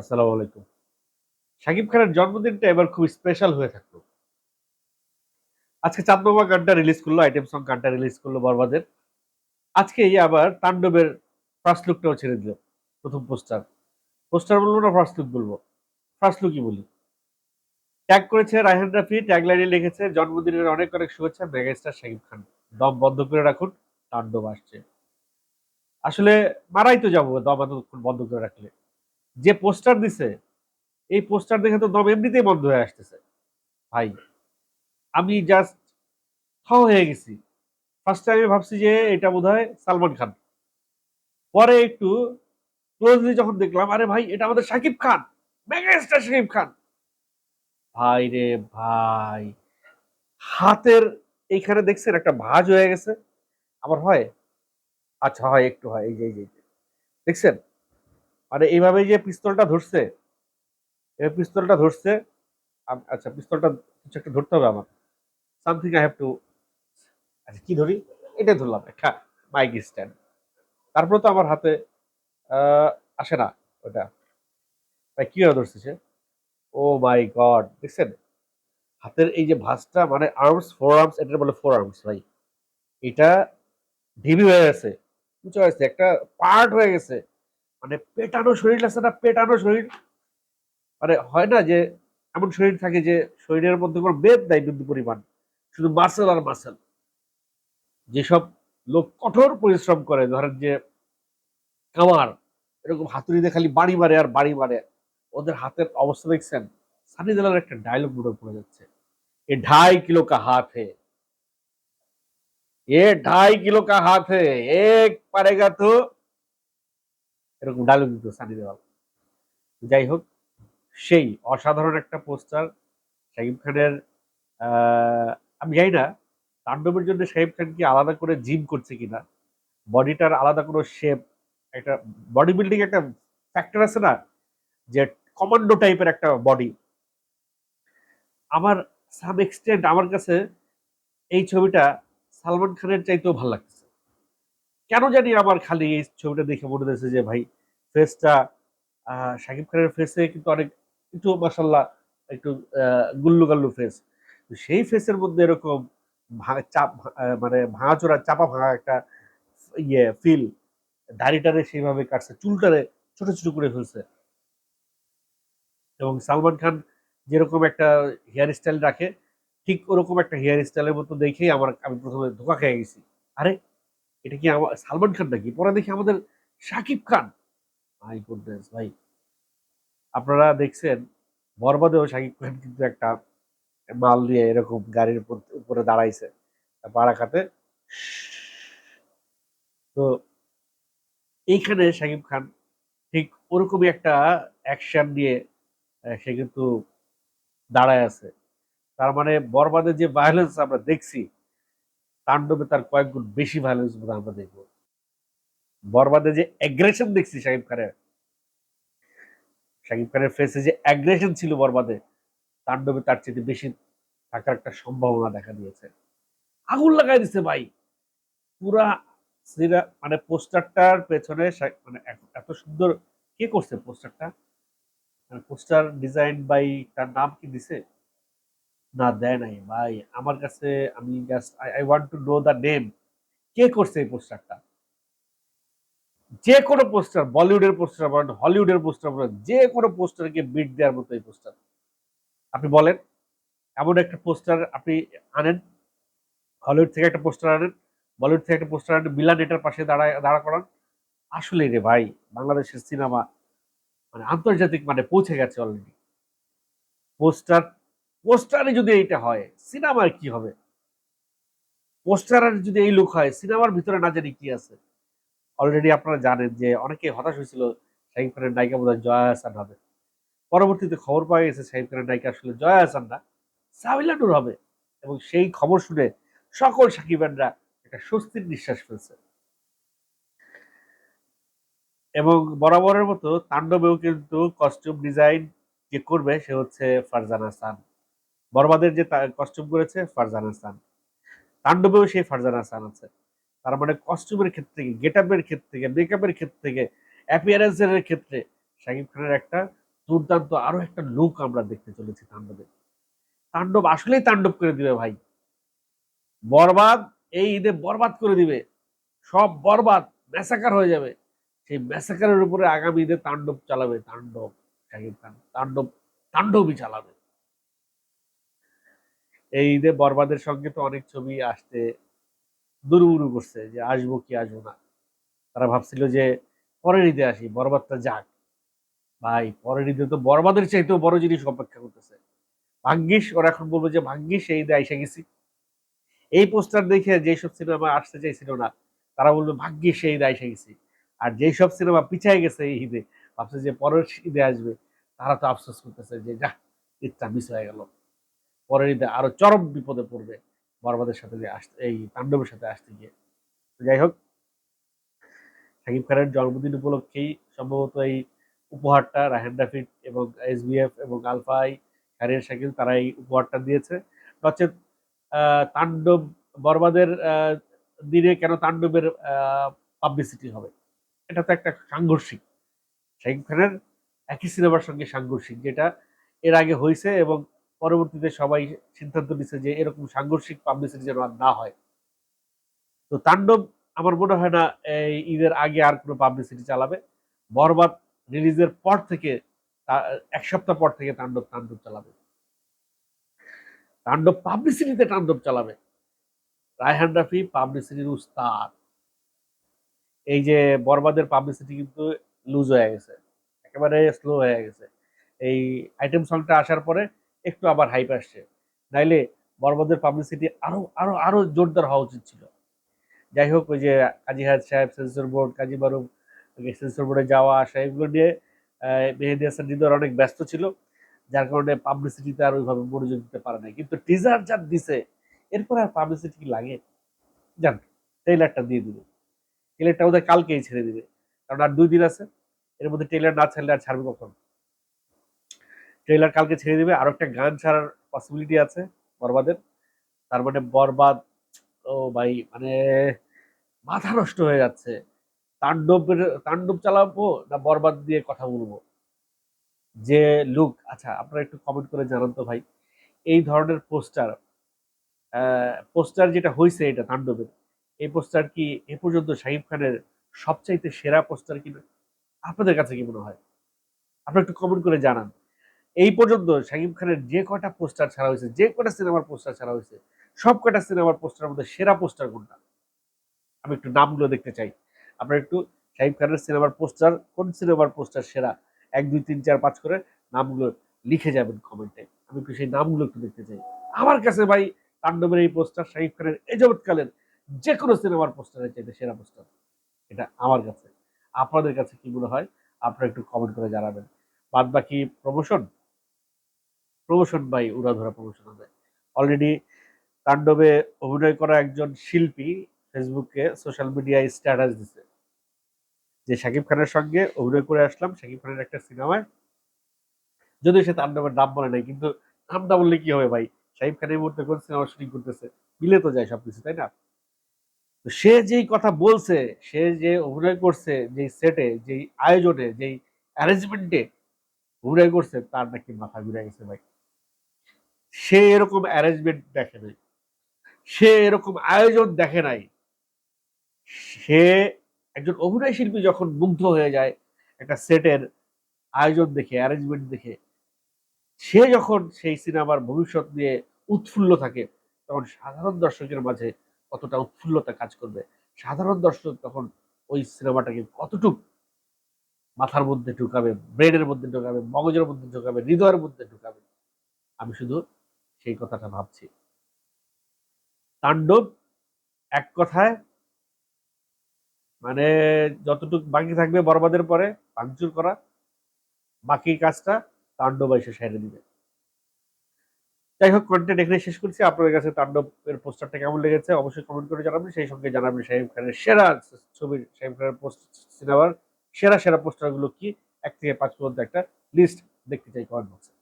আসসালামু আলাইকুম। শাকিব খানের জন্মদিনটা এবার খুব স্পেশাল হয়ে থাকল। আজকে চাঁদমামা গানটা রিলিজ করল, আইটেম সং গানটা রিলিজ করল বরবাদের। আজকে আবার তাণ্ডবের ফার্স্ট লুকটাও ছেড়ে দিল, প্রথম পোস্টার পোস্টার বলব না ফার্স্ট লুক বলব। ফার্স্ট লুকই বলি। ট্যাগ করেছে রায়হান রাফি ট্যাগ লাইনে লিখেছে, জন্মদিনের অনেক অনেক শুভেচ্ছা মেগাস্টার শাকিব খান। দম বন্ধ করে রাখুন, তাণ্ডব আসছে। আসলে মারাই তো যাব, দম এতক্ষণ বন্ধ করে রাখলে। যে পোস্টার দিছে, এই পোস্টার দেখে তো দম এমনিতেই বন্ধ হয়ে আসতেছে। ভাই, আমি জাস্ট থ হয়ে গেছি। ফার্স্ট টাইমে ভাবছি যে এটা বোধ হয় সালমান খান। পরে একটু ক্লোজলি যখন দেখলাম, আরে ভাই, এটা আমাদের শাকিব খান মেগাস্টার শাকিব খান। ভাই রে ভাই, হাতের এইখানে দেখছেন একটা ভাজ হয়ে গেছে। আবার হয় আচ্ছা হয়, একটু হয় এই যে এই যে। দেখছেন? মানে এইভাবে যে পিস্তলটা ধরছে, এই পিস্তলটা ধরছে আচ্ছা পিস্তলটা কিছু একটা ধরতে হবে আমার সামথিং আই হ্যাভ টু আচ্ছা কি ধরি? এটা ধরলাম, একটা মাইক স্ট্যান্ড তারপরে তো আমার হাতে আসে না ওটা। তাই কীভাবে ধরছে সে? ও মাই গড দেখছেন? হাতের এই যে ভাঁজটা মানে আর্মস ফোর আর্মস এটা বলে ফোর আর্মস ভাই। এটা ঢিবি হয়ে গেছে। উঁচু হয়েছে একটা পার্ট হয়ে গেছে। মানে পেটানো শরীর আছে না পেটানো শরীর? মানে হয় না যে এমন শরীর থাকে যে শরীরের মধ্যে কোনো বেদ নাই বিন্দু পরিমাণ, শুধু মাসেল আর মাসেল যেসব লোক কঠোর পরিশ্রম করে, ধরেন যে কামার এরকম হাতুড়ি দিয়ে খালি বাড়ি মারে আর বাড়ি মারে, ওদের হাতের অবস্থা দেখছেন? সানি দেলার একটা ডায়লগ মনে পড়ে যাচ্ছে। এ ঢাই কিলো কা হাত হে। এ ঢাই কিলো কা হাত হে। এক পারেগা তো এরকম ডায়লগ দিত সানি দেওয়াল। যাই হোক সেই অসাধারণ একটা পোস্টার শাকিব খানের আমি জানি না তাণ্ডবের জন্য শাকিব খান কি আলাদা করে জিম করছে কিনা। বডিটার আলাদা কোনো শেপ একটা বডি বিল্ডিং একটা ফ্যাক্টর আছে না, যে কমান্ডো টাইপের একটা বডি আমার সাম এক্সটেন্ট আমার কাছে এই ছবিটা সালমান খানের চাইতেও ভালো লাগছে। কেন জানি আমার খালি এই ছবিটা দেখে মনে হয়েছে যে ভাই, ফেসটা শাকিব খানের ফেসে কিন্তু অনেক একটু মাসাল্লাহ একটু গুল্লু গাল্লু ফেস। সেই ফেসের মধ্যে এরকম চাপ মানে ভাঙাচোরা, চাপা ভাঙা একটা ইয়ে ফিল দাড়িটারে সেইভাবে কাটছে, চুলটারে ছোট ছোট করে ফেলছে। এবং সালমান খান যেরকম একটা হেয়ার স্টাইল রাখে, ঠিক ওরকম একটা হেয়ার স্টাইলের মতো দেখেই আমার, আমি প্রথমে ধোকা খেয়ে গেছি। আরে এটা কি আমার সালমান খান নাকি? পরে দেখি আমাদের শাকিব খান। মাই গুডনেস ভাই। আপনারা দেখছেন, বরবাদেও শাকিব খান কিন্তু একটা মাল নিয়ে এরকম গাড়ির উপরে দাঁড়াইছে। পাড়া খাতে তো এইখানে শাকিব খান ঠিক ওরকমই একটা অ্যাকশন নিয়ে সে কিন্তু দাঁড়ায় আছে। তার মানে বরবাদের যে ভায়োলেন্স আমরা দেখছি তাণ্ডবে তার কয়েক গুণ বেশি ভায়োলেন্স আমরা দেখব। বরবাদে যে অ্যাগ্রেশন দেখছি শাকিব খানের শাকিব খানের ফেসে যে অ্যাগ্রেশন ছিল বরবাদে, তাণ্ডবে তার চেয়ে বেশি থাকার একটা সম্ভাবনা দেখা দিয়েছে। আগুন লাগাই দিছে ভাই। পুরা সিরা- মানে পোস্টারটার পেছনে মানে এত- সুন্দর কে করছে পোস্টারটা? পোস্টার ডিজাইন বাই তার নাম কি দিছে? না, দেয় নাই, ভাই। আমার কাছে, আমি just I want to know the name কে করছে এই পোস্টারটা? যে কোনো পোস্টার, বলিউডের পোস্টার বলেন, হলিউডের পোস্টার বলেন, যে কোনো পোস্টারকে বিট দেওয়ার মতো এই পোস্টার। আপনি বলেন, এমন একটা পোস্টার আপনি আনেন, হলিউড থেকে একটা পোস্টার আনেন, বলিউড থেকে একটা পোস্টার আনেন, মিলান এটার পাশে দাঁড়ায়, দাঁড়া করান। আসলে রে ভাই, বাংলাদেশের সিনেমা মানে আন্তর্জাতিক মানে পৌঁছে গেছে অলরেডি পোস্টার পোস্টারে যদি এইটা হয়, সিনেমার কি হবে? পোস্টারের যদি এই লুক হয়, সিনেমার ভিতরে না জানি কি আছে। অলরেডি আপনারা জানেন যে অনেকে হতাশ হয়েছিল শাহিদ খানের নায়িকা বোধহয় জয়া হাসান হবে। পরবর্তীতে খবর পাওয়া গেছে শাহিদ খানের নায়িকা আসলে জয়া হাসান না, সাবিলা হবে। এবং সেই খবর শুনে সকল সাকিবানরা একটা স্বস্তির নিঃশ্বাস ফেলছে। এবং বরাবরের মতো তাণ্ডবেও কিন্তু কস্টিউম ডিজাইন যে করবে সে হচ্ছে ফারজান হাসান। বরবাদের যে কস্টিউম করেছে ফারজান হাসান। তাণ্ডবেও সেই ফারজান হাসান আছে। তার মানে কস্টিউমের ক্ষেত্রে থেকে গেট আপের ক্ষেত্রে থেকে মেকআপের ক্ষেত্রে থেকে অ্যাপিয়ারেন্সের ক্ষেত্রে শাকিব খানের একটা দুর্দান্ত আরও একটা লুক আমরা দেখতে চলেছি তাণ্ডবে। তাণ্ডব আসলেই তাণ্ডব করে দিবে ভাই। বরবাদ, এই ঈদে বরবাদ করে দিবে। সব বরবাদ ম্যাসাকার হয়ে যাবে। সেই ম্যাসাকারের উপরে আগামী ঈদে তাণ্ডব চালাবে তাণ্ডব, শাকিব খান। তাণ্ডব, তাণ্ডবই চালাবে। এই ঈদে বরবাদের সঙ্গে তো অনেক ছবি আসতে দুরুবুরু করছে যে আসব কি আসব না। তারা ভাবছিল যে পরের ঈদে আসি, বরবাদটা যাক। ভাই, পরের ঈদে তো বরবাদের চাইতেও বড় জিনিস অপেক্ষা করতেছে। ভাগ্যিস, ওরা এখন বলব যে ভাগ্যিস, এই ঈদে আইসা গেছি। এই পোস্টার দেখে যেসব সিনেমা আসতে চাইছিল না, তারা বলবে ভাগ্যিস, এই ঈদে আইসা গেছি। আর যেই সব সিনেমা পিছায় গেছে এই ঈদে, ভাবছে যে পরের ঈদে আসবে, তারা তো আফসোস করতেছে যে যা ঈদটা মিস হয়ে গেল। পরের ঈদে আরও চরম বিপদে পড়বে বরবাদের সাথে যে আসতে এই তাণ্ডবের সাথে আসতে গিয়ে। যাই হোক শাকিব খানের জন্মদিন উপলক্ষেই সম্ভবত এই উপহারটা রাহেন রাফিদ এবং এসবিএফ এবং আলফাই হ্যারিয়ার শাকিল তারা এই উপহারটা দিয়েছে। নচেত তাণ্ডব বরবাদের দিনে কেন তাণ্ডবের পাবলিসিটি হবে? এটা তো একটা সাংঘর্ষিক। শাকিব খানের একই সিনেমার সঙ্গে সাংঘর্ষিক, যেটা এর আগে হয়েছে এবং পরবর্তীতে সবাই সিদ্ধান্ত নিচ্ছে যে এরকম সাংঘর্ষিক পাবলিসিটি যেন আর না হয়। তো তাণ্ডব আমার মনে হয় না, এই ঈদের আগে আর কোনো পাবলিসিটি চালাবে। বরবাদ রিলিজের পর থেকে এক সপ্তাহ পর থেকে তাণ্ডব তাণ্ডব চালাবে। তাণ্ডব পাবলিসিটিতে তাণ্ডব চালাবে। রায়হান রাফি পাবলিসিটির উস্তাদ। এই যে বরবাদের পাবলিসিটি কিন্তু লুজ হয়ে গেছে। একেবারে স্লো হয়ে গেছে। এই আইটেম সংটা আসার পরে একটু আবার হাইপ আসছে। নাইলে বরবাদের পাবলিসিটি আরও আরও আরও জোরদার হওয়া উচিত ছিল। যাই হোক, ওই যে কাজী হায়াত সাহেব সেন্সর বোর্ড কাজী বারুম সেন্সর বোর্ডে যাওয়া, আসা, এগুলো নিয়ে মেহেদি হাসান হৃদয় অনেক ব্যস্ত ছিল। যার কারণে পাবলিসিটিতে আর ওইভাবে মনোযোগ দিতে পারে না কিন্তু টিজার যার দিছে, এরপর আর পাবলিসিটি কি লাগে? জান ট্রেলারটা দিয়ে দিবে। ট্রেলারটা ওদের কালকেই ছেড়ে দিবে। কারণ আর দুই দিন আছে, এর মধ্যে ট্রেলার না ছাড়লে আর ছাড়বে কখন? ট্রেলার কালকে ছেড়ে দিবে। আর একটা গান ছাড়ার পসিবিলিটি আছে বরবাদের। তার মানে বরবাদ, ও ভাই মানে মাথা নষ্ট হয়ে যাচ্ছে। তাণ্ডবের, তাণ্ডব চালাবো না বরবাদ দিয়ে কথা বলব? যে লুক আচ্ছা আপনারা একটু কমেন্ট করে জানান তো ভাই। এই ধরনের পোস্টার পোস্টার যেটা হয়েছে এটা তাণ্ডবের, এই পোস্টার কি এ পর্যন্ত শাহিব খানের সবচাইতে সেরা পোস্টার কিনা? আপনাদের কাছে কি মনে হয়? আপনারা একটু কমেন্ট করে জানান। এই পর্যন্ত শাকিব খানের যে কটা পোস্টার ছাড়া হয়েছে, যে কটা সিনেমার পোস্টার ছাড়া হয়েছে, সব কটা সিনেমার পোস্টারের মধ্যে সেরা পোস্টার কোনটা? আমি একটু নামগুলো দেখতে চাই। আপনারা একটু শাহিব খানের সিনেমার পোস্টার, কোন সিনেমার পোস্টার সেরা? এক, দুই, তিন, চার, পাঁচ করে নামগুলো লিখে যাবেন কমেন্টে। আমি একটু সেই নামগুলো একটু দেখতে চাই। আমার কাছে ভাই তাণ্ডবের এই পোস্টার শাহিব খানের এই জগৎকালের যে কোনো সিনেমার পোস্টারের চাইতে সেরা পোস্টার। এটা আমার কাছে। আপনাদের কাছে কি মনে হয়? আপনারা একটু কমেন্ট করে জানাবেন। বাদ বাকি প্রমোশন প্রমোশন বাই উড়াধরা প্রমোশন হবে অলরেডি তাণ্ডবে অভিনয় করা একজন শিল্পী ফেসবুকে সোশ্যাল মিডিয়ায় স্ট্যাটাস দিছে। যে শাকিব খানের সঙ্গে অভিনয় করে আসলাম, শাকিব খানের একটা সিনেমায়। যদিও সে তাণ্ডবের নাম বলে নাই, কিন্তু নামটা বললে কি হবে ভাই? শাকিব খান এই মুহূর্তে কোন সিনেমা শুটিং করতেছে? মিলে তো যায় সবকিছু, তাই না? তো সে যেই কথা বলছে, সে যে অভিনয় করছে, যেই সেটে যেই আয়োজনে, যেই অ্যারেঞ্জমেন্টে অভিনয় করছে, তার নাকি মাথা ঘুরে গেছে ভাই। সে এরকম অ্যারেঞ্জমেন্ট দেখে নাই। সে এরকম আয়োজন দেখে নাই। সে একজন অভিনয় শিল্পী যখন মুগ্ধ হয়ে যায় একটা সেটের আয়োজন দেখে অ্যারেঞ্জমেন্ট দেখে, সে যখন সেই সিনেমার ভবিষ্যৎ নিয়ে উৎফুল্ল থাকে, তখন সাধারণ দর্শকের মাঝে কতটা উৎফুল্লতা কাজ করবে? সাধারণ দর্শক তখন ওই সিনেমাটাকে কতটুক মাথার মধ্যে ঢুকাবে ব্রেনের মধ্যে ঢুকাবে, মগজের মধ্যে ঢুকাবে, হৃদয়ের মধ্যে ঢুকাবে? আমি শুধু সেই কথাটা ভাবছি। তাণ্ডব এক কথায় মানে যতটুক বাকি থাকবে বরবাদের পরে ভাঙচুর করা, বাকি কাজটা তাণ্ডব এসে সেরে দিবে। যাই হোক কন্টেন্ট এখানে শেষ করছি। আপনাদের কাছে তাণ্ডবের পোস্টারটা কেমন লেগেছে অবশ্যই কমেন্ট করে জানাবেন। সেই সঙ্গে জানাবেন শাহিব খানের সেরা ছবির শাহিব খানের পোস্ট সিনেমার সেরা সেরা পোস্টারগুলো কি? এক থেকে পাঁচ পর্যন্ত একটা লিস্ট দেখতে চাই কমেন্ট বক্সে